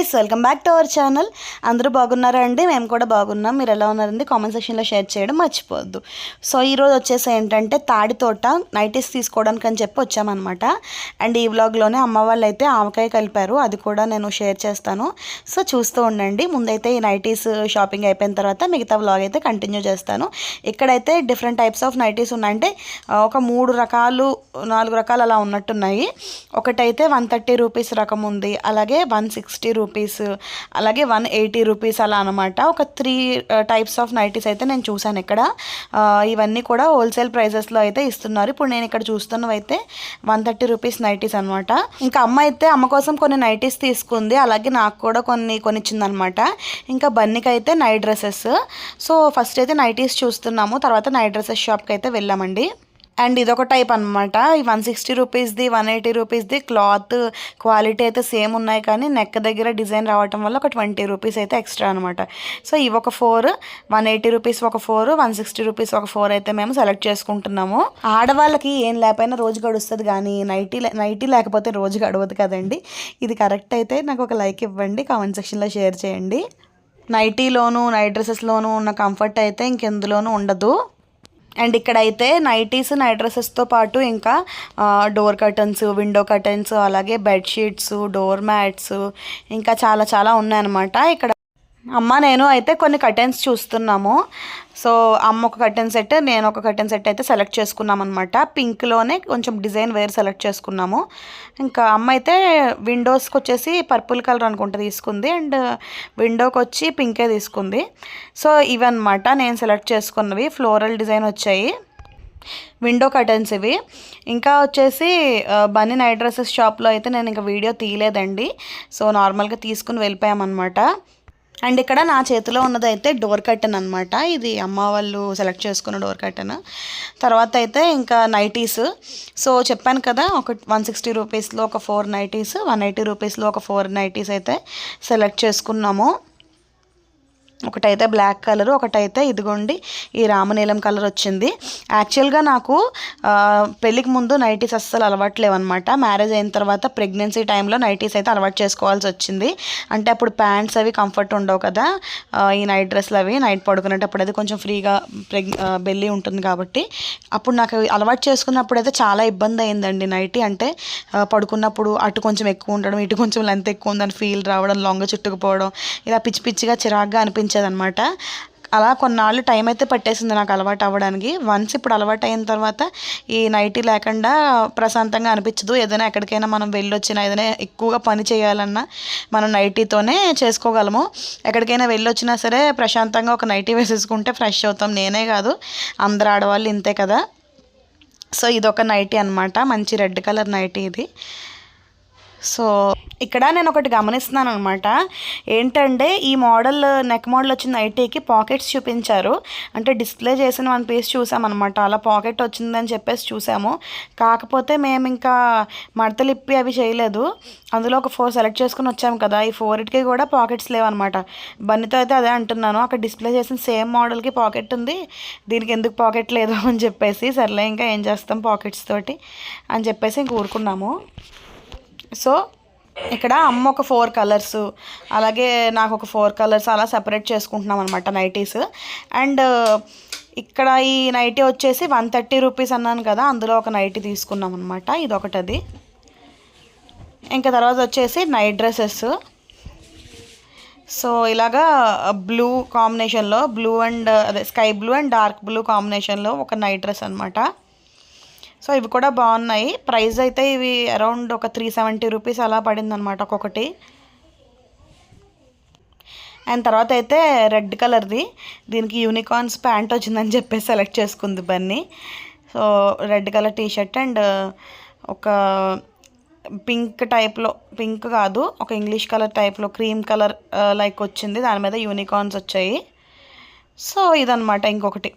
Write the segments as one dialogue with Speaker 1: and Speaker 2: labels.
Speaker 1: Guys welcome back to our channel అందరూ బాగున్నారా అండి? మేము కూడా బాగున్నాం. మీరు ఎలా ఉన్నారండి? కామెంట్ సెక్షన్లో షేర్ చేయడం మర్చిపోవద్దు. సో ఈరోజు వచ్చేసి ఏంటంటే తాడి తోట నైటీస్ తీసుకోవడానికి అని చెప్పి వచ్చామన్నమాట. అండ్ ఈ వ్లాగ్లోనే అమ్మ వాళ్ళు అయితే ఆవకాయ కలిపారు. అది కూడా నేను షేర్ చేస్తాను. సో చూస్తూ ఉండండి. ముందైతే ఈ నైటీస్ షాపింగ్ అయిపోయిన తర్వాత మిగతా వ్లాగ్ అయితే కంటిన్యూ చేస్తాను. ఇక్కడైతే డిఫరెంట్ టైప్స్ ఆఫ్ నైటీస్ ఉన్నాయంటే ఒక మూడు రకాలు నాలుగు రకాలు అలా ఉన్నట్టున్నాయి. ఒకటైతే వన్ థర్టీ రూపీస్ రకం ఉంది. అలాగే వన్ సిక్స్టీ రూపీస్ రూపీస్ అలాగే వన్ ఎయిటీ రూపీస్ అలా అనమాట ఒక త్రీ టైప్స్ ఆఫ్ నైటీస్ అయితే నేను చూశాను ఇక్కడ. Uh, ఇవన్నీ కూడా హోల్సేల్ ప్రైజెస్లో అయితే ఇస్తున్నారు. ఇప్పుడు నేను ఇక్కడ చూస్తున్నవి అయితే వన్ థర్టీ రూపీస్ నైటీస్ అనమాట ఇంకా అమ్మ అయితే అమ్మ కోసం కొన్ని నైటీస్ తీసుకుంది. అలాగే నాకు కూడా కొన్ని కొనిచ్చిందనమాట ఇంకా బన్నీకి అయితే నైట్ డ్రెస్సెస్ సో ఫస్ట్ అయితే నైటీస్ చూస్తున్నాము. తర్వాత నైట్ డ్రెస్సెస్ షాప్కి అయితే వెళ్ళామండి. అండ్ ఇదొక టైప్ అనమాట ఈ వన్ సిక్స్టీ రూపీస్ది వన్ ఎయిటీ రూపీస్ది క్లాత్ క్వాలిటీ అయితే సేమ్ ఉన్నాయి కానీ నెక్ దగ్గర డిజైన్ రావటం వల్ల ఒక ట్వంటీ రూపీస్ అయితే ఎక్స్ట్రా అనమాట సో ఇవి ఒక ఫోర్ వన్ ఎయిటీ రూపీస్ ఒక ఫోర్ వన్ సిక్స్టీ రూపీస్ ఒక ఫోర్ అయితే మేము సెలెక్ట్ చేసుకుంటున్నాము. ఆడవాళ్ళకి ఏం లేకపోయినా రోజు గడుస్తుంది కానీ నైటీ లే- నైటీ లేకపోతే రోజు గడవదు కదండి. ఇది కరెక్ట్ అయితే నాకు ఒక లైక్ ఇవ్వండి కామెంట్ సెక్షన్లో షేర్ చేయండి. నైటీలోను నైట్ డ్రెస్సెస్లోనూ ఉన్న కంఫర్ట్ అయితే ఇంకెందులోనూ ఉండదు. అండ్ ఇక్కడైతే నైటీస్ నైట్ డ్రెస్సెస్తో పాటు ఇంకా ఆ, డోర్ కర్టన్స్ విండో కర్టన్స్ అలాగే బెడ్షీట్స్ డోర్ మ్యాట్స్ ఇంకా చాలా చాలా ఉన్నాయన్నమాట. ఇక్కడ అమ్మ నేను అయితే కొన్ని కర్టెన్స్ చూస్తున్నాము. సో అమ్మ ఒక కర్టెన్ సెట్ నేను ఒక కర్టెన్ సెట్ అయితే సెలెక్ట్ చేసుకున్నాం అనమాట పింక్లోనే కొంచెం డిజైన్ వేర్ సెలెక్ట్ చేసుకున్నాము. ఇంకా అమ్మ అయితే విండోస్కి వచ్చేసి పర్పుల్ కలర్ అనుకుంటా తీసుకుంది అండ్ విండోకి వచ్చి పింకే తీసుకుంది. సో ఇవన్నమాట నేను సెలెక్ట్ చేసుకున్నవి. ఫ్లోరల్ డిజైన్ వచ్చాయి. విండో కర్టన్స్ ఇవి. ఇంకా వచ్చేసి బన్నీ నైట్ డ్రెస్సెస్ షాప్లో అయితే నేను ఇంకా వీడియో తీయలేదండి. సో నార్మల్గా తీసుకుని వెళ్ళిపోయామన్నమాట. అండ్ ఇక్కడ నా చేతిలో ఉన్నది అయితే డోర్ కర్టన్ అనమాట ఇది అమ్మ వాళ్ళు సెలెక్ట్ చేసుకున్న డోర్ కర్టన్. తర్వాత అయితే ఇంకా నైటీస్. సో చెప్పాను కదా ఒక వన్ సిక్స్టీ రూపీస్లో ఒక ఫోర్ నైటీస్ వన్ ఎయిటీ రూపీస్లో ఒక ఫోర్ నైటీస్ అయితే సెలెక్ట్ చేసుకున్నాము. ఒకటైతే బ్లాక్ కలర్ ఒకటైతే ఇదిగోండి ఈ రామనీలం కలర్ వచ్చింది. యాక్చువల్గా నాకు పెళ్ళికి ముందు నైటీస్ అస్సలు అలవాట్లేవు అనమాట మ్యారేజ్ అయిన తర్వాత ప్రెగ్నెన్సీ టైంలో నైటీస్ అయితే అలవాటు చేసుకోవాల్సి వచ్చింది. అంటే అప్పుడు ప్యాంట్స్ అవి కంఫర్ట్ ఉండవు కదా. ఈ నైట్ డ్రెస్లు అవి నైట్ పడుకునేటప్పుడు అయితే కొంచెం ఫ్రీగా ప్రెగ్ బెల్లి ఉంటుంది కాబట్టి. అప్పుడు నాకు అలవాటు చేసుకున్నప్పుడు అయితే చాలా ఇబ్బంది అయిందండి నైటీ. అంటే పడుకున్నప్పుడు అటు కొంచెం ఎక్కువ ఉండడం ఇటు కొంచెం లెంత్ ఎక్కువ ఉందని ఫీల్ రావడం లొంగ చుట్టుకుపోవడం ఇలా పిచ్చి పిచ్చిగా చిరాగ్గా అనిపించింది అనమాట అలా కొన్నాళ్ళు టైం అయితే పట్టేసింది నాకు అలవాటు అవ్వడానికి. వన్స్ ఇప్పుడు అలవాటు అయిన తర్వాత ఈ నైటీ లేకుండా ప్రశాంతంగా అనిపించదు. ఏదైనా ఎక్కడికైనా మనం వెళ్ళొచ్చినా ఏదైనా ఎక్కువగా పని చేయాలన్నా మనం నైటీతోనే చేసుకోగలము. ఎక్కడికైనా వెళ్ళొచ్చినా సరే ప్రశాంతంగా ఒక నైటీ వేసేసుకుంటే ఫ్రెష్ అవుతాం. నేనే కాదు అందరు ఆడవాళ్ళు ఇంతే కదా. సో ఇదొక నైటీ అనమాట మంచి రెడ్ కలర్ నైటీ ఇది. సో ఇక్కడ నేను ఒకటి గమనిస్తున్నాను అనమాట ఏంటంటే ఈ మోడల్ నెక్ మోడల్ వచ్చిన ఐటీకి పాకెట్స్ చూపించారు. అంటే డిస్ప్లే చేసిన వన్ పీస్ చూసామన్నమాట అలా పాకెట్ వచ్చిందని చెప్పేసి చూసాము. కాకపోతే మేము ఇంకా మడతలిప్పి అవి చేయలేదు. అందులో ఒక ఫోర్ సెలెక్ట్ చేసుకుని వచ్చాము కదా. ఈ ఫోర్కి కూడా పాకెట్స్ లేవన్నమాట. బన్నీతో అయితే అదే అంటున్నాను. అక్కడ డిస్ప్లే చేసిన సేమ్ మోడల్కి పాకెట్ ఉంది. దీనికి ఎందుకు పాకెట్ లేదు అని చెప్పేసి సర్లే ఇంకా ఏం చేస్తాం పాకెట్స్ తోటి అని చెప్పేసి ఇంక ఊరుకున్నాము. సో ఇక్కడ అమ్మ ఒక ఫోర్ కలర్స్ అలాగే నాకు ఒక ఫోర్ కలర్స్ అలా సెపరేట్ చేసుకుంటున్నాం అనమాట నైటీస్. అండ్ ఇక్కడ ఈ నైటీ వచ్చేసి వన్ థర్టీ రూపీస్ అన్నాను కదా అందులో ఒక నైటీ తీసుకున్నాం అనమాట ఇది ఒకటది ఇంకా తర్వాత వచ్చేసి నైట్ డ్రెస్సెస్. సో ఇలాగా బ్లూ కాంబినేషన్లో బ్లూ అండ్ అదే sky blue and dark blue కాంబినేషన్లో ఒక నైట్ డ్రెస్ అనమాట సో ఇవి కూడా బాగున్నాయి. ప్రైస్ అయితే ఇవి అరౌండ్ ఒక త్రీ సెవెంటీ రూపీస్ అలా పడిందనమాట ఒక్కొక్కటి. అండ్ తర్వాత అయితే రెడ్ కలర్ది. దీనికి యూనికార్న్స్ ప్యాంట్ వచ్చిందని చెప్పేసి సెలెక్ట్ చేసుకుంది Bunny. So red colour T shirt and ఒక పింక్ టైప్లో పింక్ కాదు ఒక ఇంగ్లీష్ కలర్ టైప్లో క్రీమ్ కలర్ లైక్ వచ్చింది. దాని మీద యూనికార్న్స్ వచ్చాయి. సో ఇదనమాట ఇంకొకటి.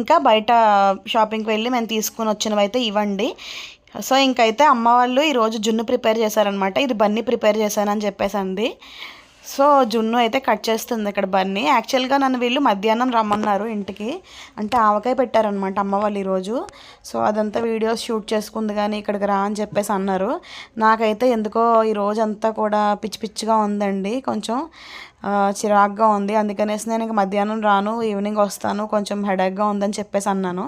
Speaker 1: ఇంకా బయట షాపింగ్కి వెళ్ళి మేము తీసుకుని వచ్చినవి అయితే ఇవ్వండి. సో ఇంకైతే అమ్మ వాళ్ళు ఈరోజు జున్ను ప్రిపేర్ చేశారనమాట ఇది బన్నీ ప్రిపేర్ చేశానని చెప్పేసి అంది సో జున్ను అయితే కట్ చేస్తుంది ఇక్కడ బన్నీ. యాక్చువల్గా నన్ను వీళ్ళు మధ్యాహ్నం రమ్మన్నారు ఇంటికి. అంటే ఆవకాయ పెట్టారనమాట అమ్మ వాళ్ళు ఈరోజు సో అదంతా వీడియోస్ షూట్ చేసుకుంది కానీ ఇక్కడికి రా అని చెప్పేసి అన్నారు. నాకైతే ఎందుకో ఈ రోజంతా అంతా కూడా పిచ్చి పిచ్చిగా ఉందండి కొంచెం. చిరాగ్గా ఉంది. అందుకనేసి నేను ఇంక మధ్యాహ్నం రాను ఈవినింగ్ వస్తాను కొంచెం హెడేక్గా ఉందని చెప్పేసి అన్నాను.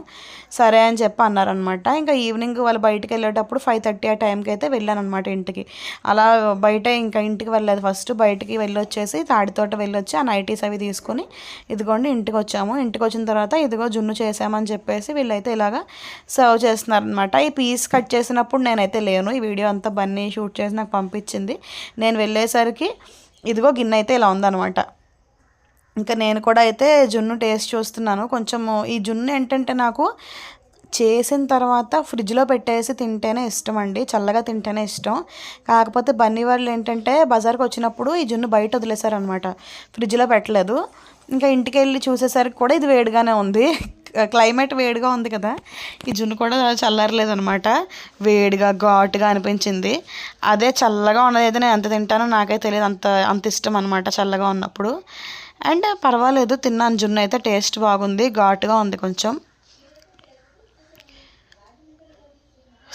Speaker 1: సరే అని చెప్పి అన్నారనమాట ఇంకా ఈవినింగ్ వాళ్ళు బయటకు వెళ్ళేటప్పుడు ఫైవ్ థర్టీ ఆ టైంకి అయితే వెళ్ళాను అనమాట ఇంటికి. అలా బయట ఇంకా ఇంటికి వెళ్ళలేదు. ఫస్ట్ బయటికి వెళ్ళొచ్చేసి తాడితోట వెళ్ళొచ్చి ఆ నైటీస్ అవి తీసుకొని ఇదిగోండి ఇంటికి వచ్చాము. ఇంటికి వచ్చిన తర్వాత ఇదిగో జున్ను చేసామని చెప్పేసి వీళ్ళైతే ఇలాగా సర్వ్ చేస్తున్నారనమాట ఈ పీస్ కట్ చేసినప్పుడు నేనైతే లేను. ఈ వీడియో అంతా బన్నీ షూట్ చేసి నాకు పంపించింది. నేను వెళ్ళేసరికి ఇదిగో గిన్నె అయితే ఇలా ఉందన్నమాట. ఇంకా నేను కూడా అయితే జున్ను టేస్ట్ చూస్తున్నాను. కొంచెం ఈ జున్ను ఏంటంటే నాకు చేసిన తర్వాత ఫ్రిడ్జ్లో పెట్టేసి తింటేనే ఇష్టం అండి చల్లగా తింటేనే ఇష్టం. కాకపోతే బన్నీ వాళ్ళు ఏంటంటే బజార్కి వచ్చినప్పుడు ఈ జున్ను బయట వదిలేశారనమాట ఫ్రిడ్జ్లో పెట్టలేదు. ఇంకా ఇంటికి వెళ్ళి చూసేసరికి కూడా ఇది వేడిగానే ఉంది. క్లైమేట్ వేడిగా ఉంది కదా ఈ జున్ను కూడా చల్లారలేదనమాట వేడిగా ఘాటుగా అనిపించింది. అదే చల్లగా ఉన్నది అయితే నేను ఎంత తింటానో నాకే తెలియదు. అంత అంత ఇష్టం అనమాట చల్లగా ఉన్నప్పుడు. అండ్ పర్వాలేదు తిన్నాను. జున్ను అయితే టేస్ట్ బాగుంది ఘాటుగా ఉంది కొంచెం.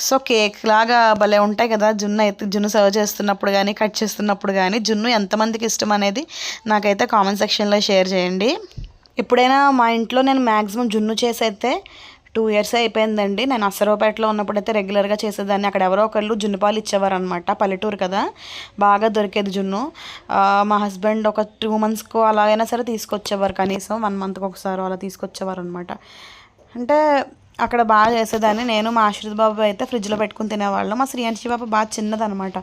Speaker 1: సో కేక్ లాగా భలే ఉంటాయి కదా జున్ను అయితే జున్ను సర్వ్ చేస్తున్నప్పుడు కానీ కట్ చేస్తున్నప్పుడు కానీ జున్ను ఎంతమందికి ఇష్టం అనేది నాకైతే కామెంట్ సెక్షన్లో షేర్ చేయండి. ఎప్పుడైనా మా ఇంట్లో నేను మ్యాక్సిమం జున్ను చేసైతే టూ ఇయర్స్ అయిపోయిందండి. నేను అసరవపేటలో ఉన్నప్పుడు అయితే రెగ్యులర్గా చేసేదాన్ని. అక్కడ ఎవరో ఒకళ్ళు జున్ను పాలు ఇచ్చేవారు అనమాట పల్లెటూరు కదా. బాగా దొరికేది జున్ను. మా హస్బెండ్ ఒక టూ మంత్స్కు అలా అయినా సరే తీసుకొచ్చేవారు కనీసం వన్ మంత్కి ఒకసారి అలా తీసుకొచ్చేవారు అనమాట అంటే అక్కడ బాగా చేసేదాన్ని. నేను మా ఆశ్రిత్ బాబు అయితే ఫ్రిడ్జ్లో పెట్టుకుని తినేవాళ్ళం. మా శ్రీయాంశి బాబు బాగా చిన్నదనమాట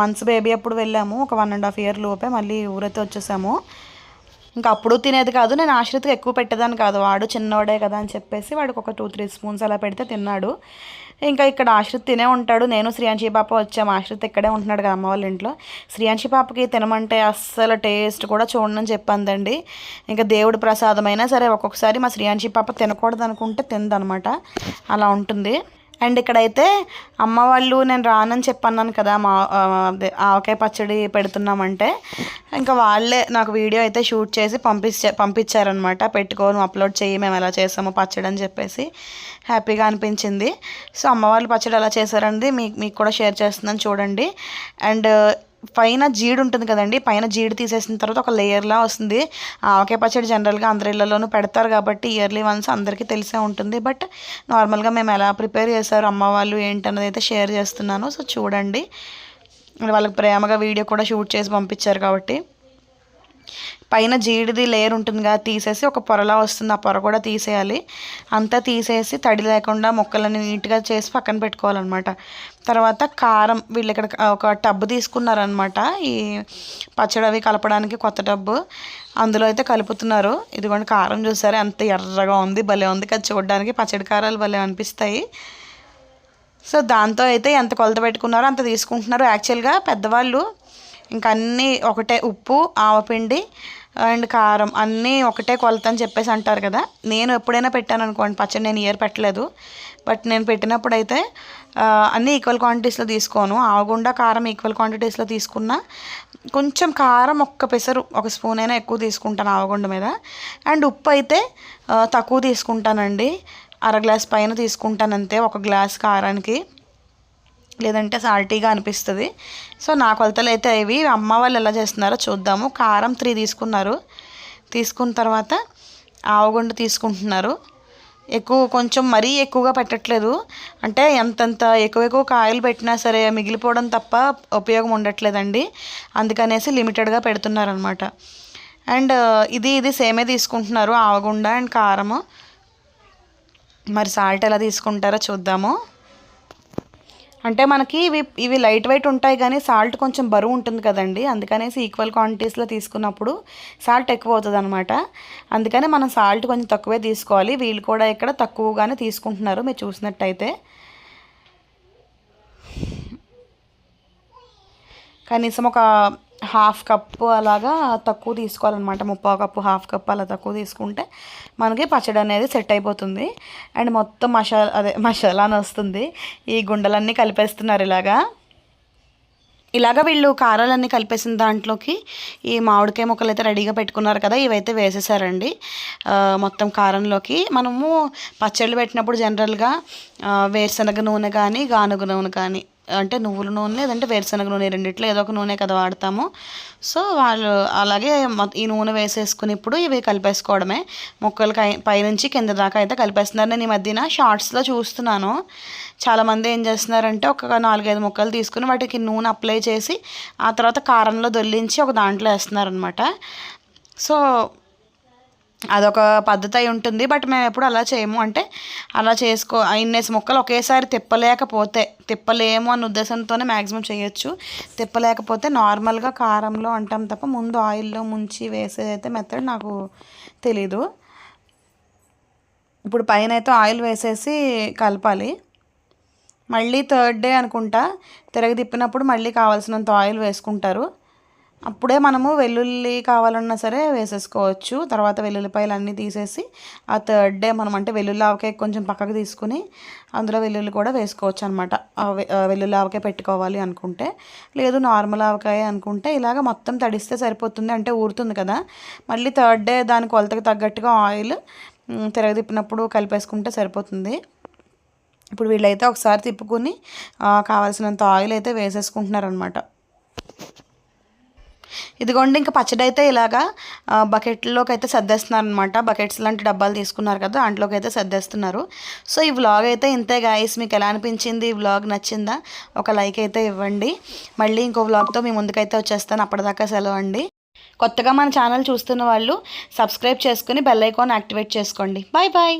Speaker 1: మంత్స్ బేబీ అప్పుడు వెళ్ళాము. ఒక వన్ అండ్ హాఫ్ ఇయర్ లోపే మళ్ళీ ఊరైతే వచ్చేసాము. ఇంకా అప్పుడు తినేది కాదు నేను ఆశ్రిత్కి ఎక్కువ పెట్టేదాన్ని కాదు. వాడు చిన్నవాడే కదా అని చెప్పేసి వాడికి ఒక టూ త్రీ స్పూన్స్ అలా పెడితే తిన్నాడు. ఇంకా ఇక్కడ ఆశ్రిత్ తినే ఉంటాడు. నేను శ్రీయాంశి పాప వచ్చాము ఆశ్రిత్ ఇక్కడే ఉంటున్నాడు కదా అమ్మ వాళ్ళ ఇంట్లో. శ్రీయాంశి పాపకి తినమంటే అస్సలు టేస్ట్ కూడా చూడనని చెప్పందండి. ఇంకా దేవుడి ప్రసాదమైనా సరే ఒక్కొక్కసారి మా శ్రీయాంశి పాప తినకూడదు అనుకుంటే తిందనమాట. అలా ఉంటుంది. అండ్ ఇక్కడైతే అమ్మ వాళ్ళు నేను రానని చెప్పన్నాను కదా మా అదే ఆవకాయ పచ్చడి పెడుతున్నామంటే. ఇంకా వాళ్ళే నాకు వీడియో అయితే షూట్ చేసి పంపించే పంపించారనమాట పెట్టుకోను అప్లోడ్ చేయి మేము ఎలా చేసామో పచ్చడి అని చెప్పేసి హ్యాపీగా అనిపించింది. సో అమ్మ వాళ్ళు పచ్చడి ఎలా చేశారండి మీకు మీకు కూడా షేర్ చేస్తున్నాను చూడండి. అండ్ పైన జీడి ఉంటుంది కదండి పైన జీడి తీసేసిన తర్వాత ఒక లేయర్లా వస్తుంది. ఆవకాయ పచ్చడి జనరల్గా అందరి ఇళ్ళలోనూ పెడతారు కాబట్టి ఇయర్లీ వన్స్ అందరికీ తెలిసే ఉంటుంది. బట్ నార్మల్గా మేము ఎలా ప్రిపేర్ చేశారు అమ్మ వాళ్ళు ఏంటన్నది అయితే షేర్ చేస్తున్నాను. సో చూడండి. వాళ్ళకి ప్రేమగా వీడియో కూడా షూట్ చేసి పంపించారు కాబట్టి. పైన జీడిది లేయర్ ఉంటుంది కదా తీసేసి ఒక పొరలా వస్తుంది. ఆ పొర కూడా తీసేయాలి. అంతా తీసేసి తడి లేకుండా ముక్కలని నీట్గా చేసి పక్కన పెట్టుకోవాలన్నమాట. తర్వాత కారం వీళ్ళు ఇక్కడ ఒక టబ్బు తీసుకున్నారనమాట ఈ పచ్చడి అవి కలపడానికి కొత్త టబ్బు అందులో అయితే కలుపుతున్నారు. ఇదిగోండి కారం చూసారే? ఎంత ఎర్రగా ఉంది భలే ఉంది. కదా చూడడానికి పచ్చడి కారాలు భలే అనిపిస్తాయి. సో దాంతో అయితే ఎంత కొలత పెట్టుకున్నారో అంత తీసుకుంటున్నారు. యాక్చువల్గా పెద్దవాళ్ళు ఇంకా అన్నీ ఒకటే ఉప్పు ఆవపిండి అండ్ కారం అన్నీ ఒకటే కొలత అని చెప్పేసి అంటారు కదా. నేను ఎప్పుడైనా పెట్టాను అనుకోండి పచ్చడి నేను ఇయర్ పెట్టలేదు. బట్ నేను పెట్టినప్పుడు అయితే అన్నీ ఈక్వల్ క్వాంటిటీస్లో తీసుకోను. ఆవగుండా కారం ఈక్వల్ క్వాంటిటీస్లో తీసుకున్నా కొంచెం కారం ఒక్క పెసరు ఒక స్పూన్ అయినా ఎక్కువ తీసుకుంటాను ఆవగుండ మీద. అండ్ ఉప్పు అయితే తక్కువ తీసుకుంటానండి. అర గ్లాస్ పైన తీసుకుంటాను అంతే ఒక గ్లాస్ కారానికి. లేదంటే సాల్టీగా అనిపిస్తుంది. సో నా కొలతలు అయితే ఇవి. అమ్మ వాళ్ళు ఎలా చేస్తున్నారో చూద్దాము. కారం త్రీ తీసుకున్నారు. తీసుకున్న తర్వాత ఆవగుండ తీసుకుంటున్నారు. ఎక్కువ కొంచెం మరీ ఎక్కువగా పెట్టట్లేదు. అంటే ఎంతంత ఎక్కువ ఎక్కువ కాయలు పెట్టినా సరే మిగిలిపోవడం తప్ప ఉపయోగం ఉండట్లేదండి. అందుకనేసి లిమిటెడ్గా పెడుతున్నారనమాట అండ్ ఇది ఇది సేమే తీసుకుంటున్నారు. ఆవగుండ అండ్ కారము. మరి సాల్ట్ ఎలా తీసుకుంటారో చూద్దాము. అంటే మనకి ఇవి ఇవి లైట్ వెయిట్ ఉంటాయి కానీ సాల్ట్ కొంచెం బరువు ఉంటుంది కదండి. అందుకనేసి ఈక్వల్ క్వాంటిటీస్లో తీసుకున్నప్పుడు సాల్ట్ ఎక్కువ అవుతుంది అనమాట అందుకని మనం సాల్ట్ కొంచెం తక్కువే తీసుకోవాలి. వీళ్ళు కూడా ఇక్కడ తక్కువగానే తీసుకుంటున్నారు మీరు చూసినట్టయితే. కనీసం ఒక హాఫ్ కప్పు అలాగా తక్కువ తీసుకోవాలన్నమాట. ముప్పావు కప్పు హాఫ్ కప్ అలా తక్కువ తీసుకుంటే మనకి పచ్చడి అనేది సెట్ అయిపోతుంది. అండ్ మొత్తం మసాలా అదే మసాలా అని వస్తుంది. ఈ గుండెలన్నీ కలిపేస్తున్నారు ఇలాగా. ఇలాగ వీళ్ళు కారాలన్నీ కలిపేసిన దాంట్లోకి ఈ మామిడికాయ ముక్కలు అయితే రెడీగా పెట్టుకున్నారు కదా ఇవైతే వేసేసారండి. మొత్తం కారంలోకి మనము పచ్చళ్ళు పెట్టినప్పుడు జనరల్గా వేరుశనగ నూనె కానీ గానుగ నూనె కానీ అంటే నువ్వుల నూనె లేదంటే వేరుశనగ నూనె రెండిట్లో ఏదో ఒక నూనె కదా వాడతాము. సో వాళ్ళు అలాగే ఈ నూనె వేసేసుకుని ఇప్పుడు ఇవి కలిపేసుకోవడమే. ముక్కలు పైనుంచి కింద దాకా అయితే కలిపేస్తున్నారు. నేను ఈ మధ్యన షార్ట్స్లో చూస్తున్నాను. చాలామంది ఏం చేస్తున్నారంటే ఒక నాలుగైదు ముక్కలు తీసుకుని వాటికి నూనె అప్లై చేసి ఆ తర్వాత కారంలో దొల్లించి ఒక దాంట్లో వేస్తున్నారనమాట సో అదొక పద్ధతి అయి ఉంటుంది. బట్ మేము ఎప్పుడు అలా చేయము. అంటే అలా చేసుకో ఇన్నేసి ముక్కలు ఒకేసారి తిప్పలేకపోతే తిప్పలేము అన్న ఉద్దేశంతోనే మ్యాక్సిమం చేయొచ్చు. తిప్పలేకపోతే నార్మల్గా కారంలో అంటాం తప్ప ముందు ఆయిల్లో ముంచి వేసేదైతే మెథడ్ నాకు తెలీదు. ఇప్పుడు పైన అయితే ఆయిల్ వేసేసి కలపాలి. మళ్ళీ థర్డ్ డే అనుకుంటా తిరగ తిప్పినప్పుడు మళ్ళీ కావాల్సినంత ఆయిల్ వేసుకుంటారు. అప్పుడే మనము వెల్లుల్లి కావాలన్నా సరే వేసేసుకోవచ్చు. తర్వాత వెల్లుల్లిపాయలు అన్నీ తీసేసి ఆ థర్డ్ డే మనం అంటే వెల్లుల్లి ఆవకాయ కొంచెం పక్కకు తీసుకుని అందులో వెల్లుల్లి కూడా వేసుకోవచ్చు అనమాట వెల్లుల్లి ఆవకాయ పెట్టుకోవాలి అనుకుంటే. లేదు నార్మల్ ఆవకాయ అనుకుంటే ఇలాగ మొత్తం తడిస్తే సరిపోతుంది అంటే ఊరుతుంది కదా. మళ్ళీ థర్డ్ డే దాని కొలతకి తగ్గట్టుగా ఆయిల్ తిరగ తిప్పినప్పుడు కలిపేసుకుంటే సరిపోతుంది. ఇప్పుడు వీళ్ళైతే ఒకసారి తిప్పుకుని కావాల్సినంత ఆయిల్ అయితే వేసేసుకుంటున్నారనమాట ఇదిగోండి ఇంకా పచ్చడి అయితే ఇలాగా బకెట్లోకి అయితే సర్దేస్తున్నారు అనమాట బకెట్స్ లాంటి డబ్బాలు తీసుకున్నారు కదా దాంట్లోకి అయితే సర్దేస్తున్నారు. సో ఈ వ్లాగ్ అయితే ఇంతే గాయస్. మీకు ఎలా అనిపించింది? ఈ వ్లాగ్ నచ్చిందా? ఒక లైక్ అయితే ఇవ్వండి. మళ్ళీ ఇంకో వ్లాగ్తో మీ ముందుకైతే వచ్చేస్తాను. అప్పటిదాకా సెలవు అండి. కొత్తగా మన ఛానల్ చూస్తున్న వాళ్ళు సబ్స్క్రైబ్ చేసుకుని బెల్ ఐకాన్ యాక్టివేట్ చేసుకోండి. Bye bye.